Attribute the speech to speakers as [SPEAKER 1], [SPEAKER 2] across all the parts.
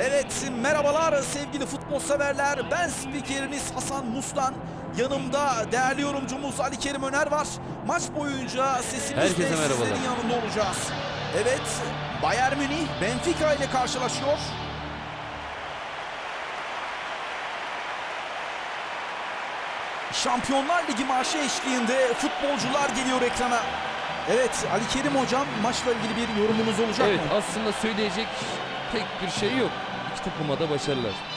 [SPEAKER 1] Evet merhabalar sevgili futbol severler. Ben spikeriniz Hasan Muslan. Yanımda değerli yorumcumuz Ali Kerim Öner var. Maç boyunca sesimizle sizlerin yanında olacağız. Evet Bayern Münih Benfica ile karşılaşıyor. Şampiyonlar Ligi marşı eşliğinde futbolcular geliyor ekrana. Evet Ali Kerim hocam maçla ilgili bir yorumunuz olacak
[SPEAKER 2] Evet
[SPEAKER 1] mı?
[SPEAKER 2] aslında söyleyecek pek bir şey yok. İki takıma da başarılar.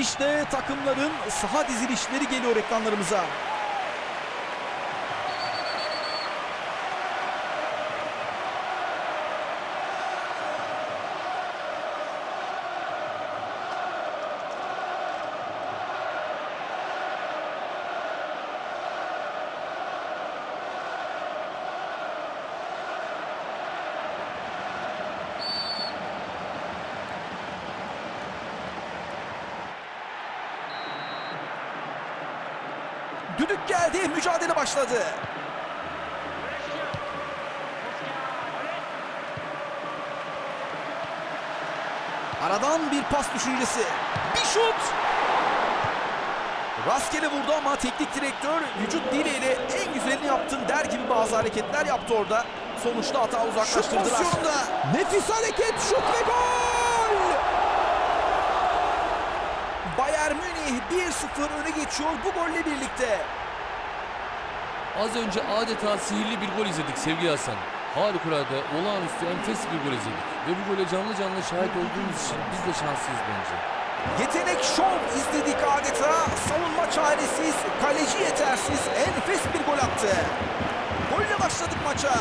[SPEAKER 1] İşte takımların saha dizilişleri geliyor ekranlarımıza. Düdük geldi, mücadele başladı. Aradan bir pas düşüncesi. Bir şut. Rastgele vurdu ama teknik direktör vücut diliyle en güzelini yaptın der gibi bazı hareketler yaptı orada. Sonuçta hata uzaklaştırdılar.
[SPEAKER 3] Şut pozisyonunda.
[SPEAKER 1] Nefis hareket, şut ve gol! Münih 1-0 öne geçiyor bu golle birlikte.
[SPEAKER 2] Az önce adeta sihirli bir gol izledik sevgili Hasan. Harikulade, olağanüstü, enfes bir gol izledik. Ve bu gole canlı canlı şahit olduğumuz için biz de şanslıyız bence.
[SPEAKER 1] Yetenek şov izledik adeta. Savunma çaresiz, kaleci yetersiz, enfes bir gol attı. Golle başladık maça.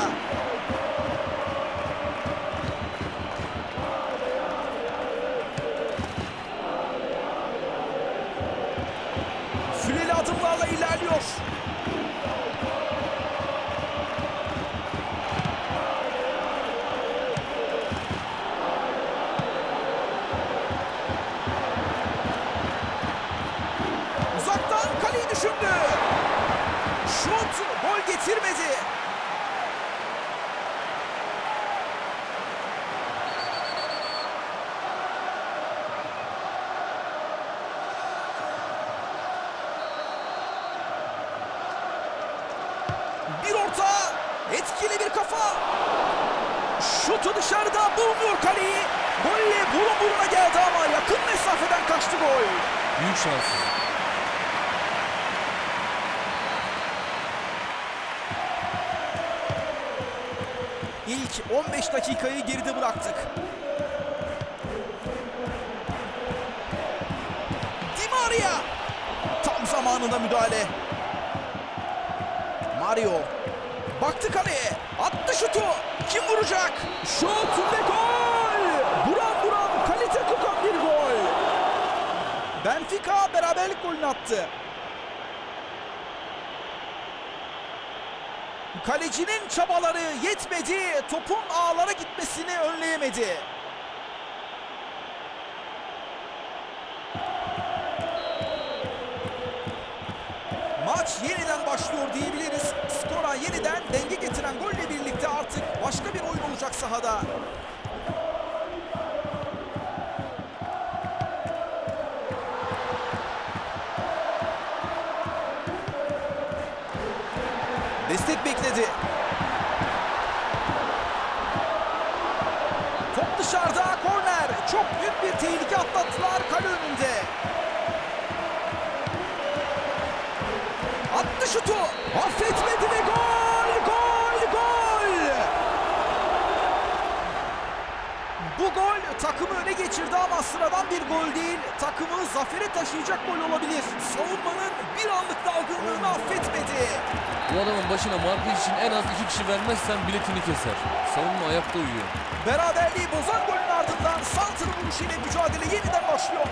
[SPEAKER 1] Süleli adımlarla ilerliyor. Orta, etkili bir kafa. Şutu dışarıda bulmuyor kaleyi. Golle burun buruna geldi ama yakın mesafeden kaçtı gol.
[SPEAKER 2] Büyük şanssız.
[SPEAKER 1] İlk 15 dakikayı geride bıraktık. Di Maria. Tam zamanında müdahale. Mario. Baktı kaleye. Attı şutu. Kim vuracak? Şut ve gol. Buram buram kalite kokan bir gol. Benfica beraberlik golünü attı. Kalecinin çabaları yetmedi. Topun ağlara gitmesini önleyemedi. Maç yeniden başlıyor diyebiliriz. Başka bir oyun olacak sahada. Destek bekledi. Gol değil. Takımı zafere taşıyacak gol olabilir. Savunmanın bir anlık dalgınlığını affetmedi.
[SPEAKER 2] Bu adamın başına markaj için en az iki kişi vermezsen biletini keser. Savunma ayakta uyuyor.
[SPEAKER 1] Beraberliği bozan golün ardından Santr'ın vuruşuyla mücadele yeniden başlıyor.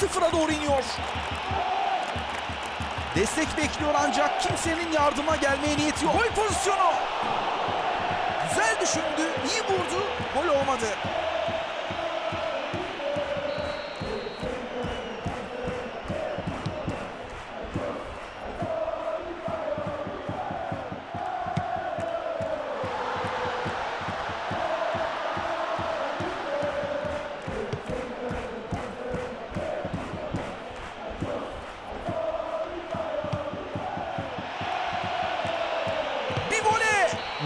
[SPEAKER 1] 1-0'a doğru iniyor. Destek bekliyor ancak kimsenin yardıma gelmeye niyeti yok. Gol pozisyonu. Güzel düşündü, iyi vurdu, gol olmadı.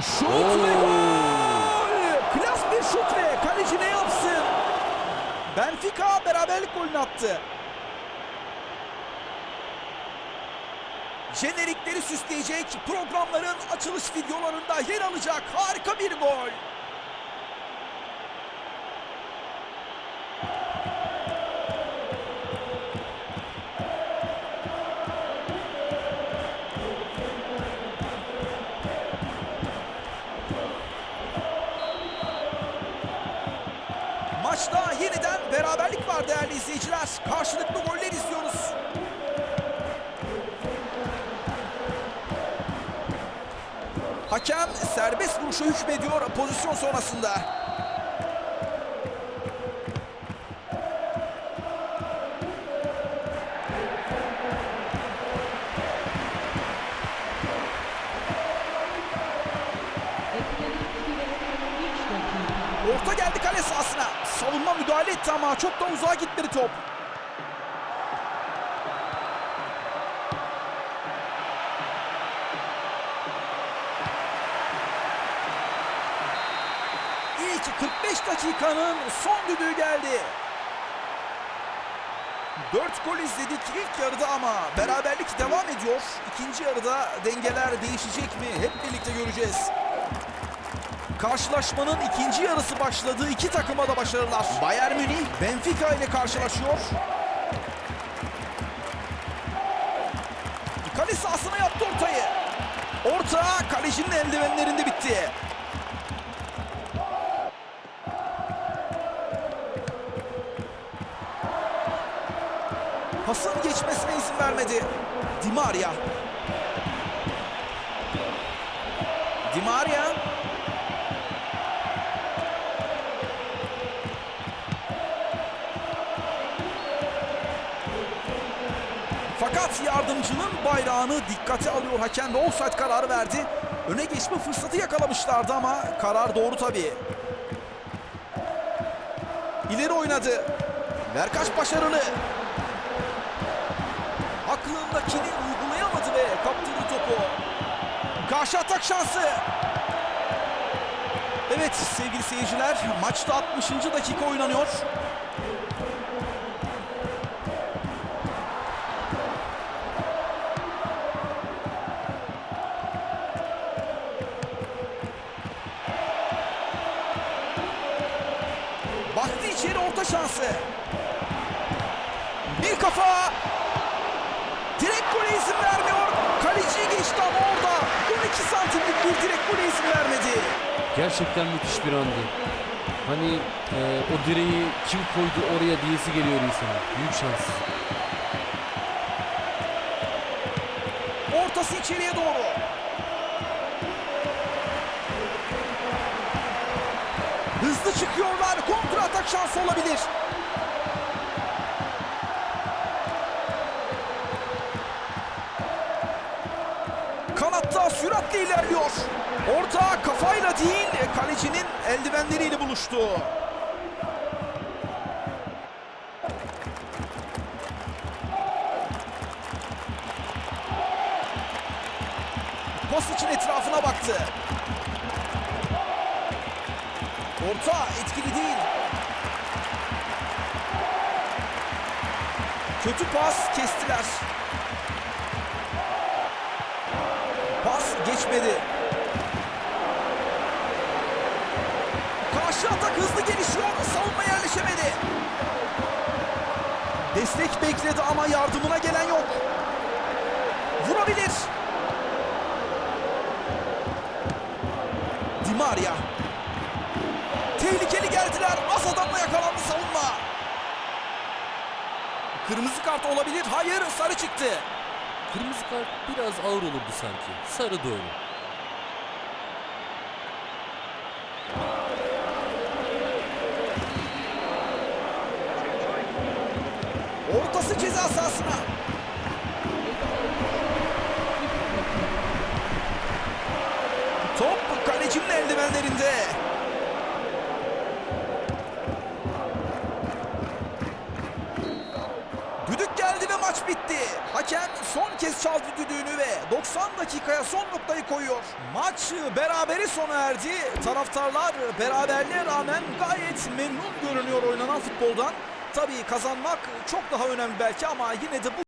[SPEAKER 1] Şut ve
[SPEAKER 2] Oo.
[SPEAKER 1] gol. Klas bir şut ve kaleci ne yapsın? Benfica beraberlik golünü attı. Jenerikleri süsleyecek programların açılış videolarında yer alacak harika bir gol. Hakem serbest vuruşa hükmediyor pozisyon sonrasında. Orta geldi kale sahasına. Savunma müdahale etti ama çok da uzağa gitmedi top. Dakikanın son düdüğü geldi. 4 gol izledik ilk yarıda ama beraberlik devam ediyor. İkinci yarıda dengeler değişecek mi? Hep birlikte göreceğiz. Karşılaşmanın ikinci yarısı başladı. İki takıma da başarılar. Bayern Münih Benfica ile karşılaşıyor. Kale sahasına yaptı ortayı. Orta kalecinin eldivenlerinde bitti. Pasın geçmesine izin vermedi. Di Maria. Di Maria. Fakat yardımcının bayrağını dikkate alıyor hakem ve offside kararı verdi. Öne geçme fırsatı yakalamışlardı ama karar doğru tabii. İleri oynadı. Verkaç başarılı. Karşı atak şansı. Evet sevgili seyirciler maçta 60. dakika oynanıyor. Baktı içeri orta şansı. Bir kafa. Direkt gole izin vermiyor. Kaleciyi geçti ama orada 12 santimlik bir direkt gole izin vermedi.
[SPEAKER 2] Gerçekten müthiş bir andı. Hani e, o direği kim koydu oraya diyesi geliyor insana. Büyük şans.
[SPEAKER 1] Ortası içeriye doğru. Hızlı çıkıyorlar. Kontra atak şansı olabilir. Kanatta süratle ilerliyor. Orta kafayla değil kalecinin eldivenleriyle buluştu. Pas için etrafına baktı. Orta etkili değil. Kötü pas kestiler. Geçmedi. Karşı atak hızlı gelişiyor. Savunma yerleşemedi. Destek bekledi ama yardımına gelen yok. Vurabilir. Di Maria. Tehlikeli geldiler. Az adamla yakalandı savunma. Kırmızı kart olabilir. Hayır sarı çıktı.
[SPEAKER 2] Kırmızı kart biraz ağır olurdu sanki. Sarı da öyle.
[SPEAKER 1] Son kez çaldı düdüğünü ve 90 dakikaya son noktayı koyuyor. Maç berabere sona erdi. Taraftarlar beraberliğe rağmen gayet memnun görünüyor oynanan futboldan. Tabii kazanmak çok daha önemli belki ama yine de bu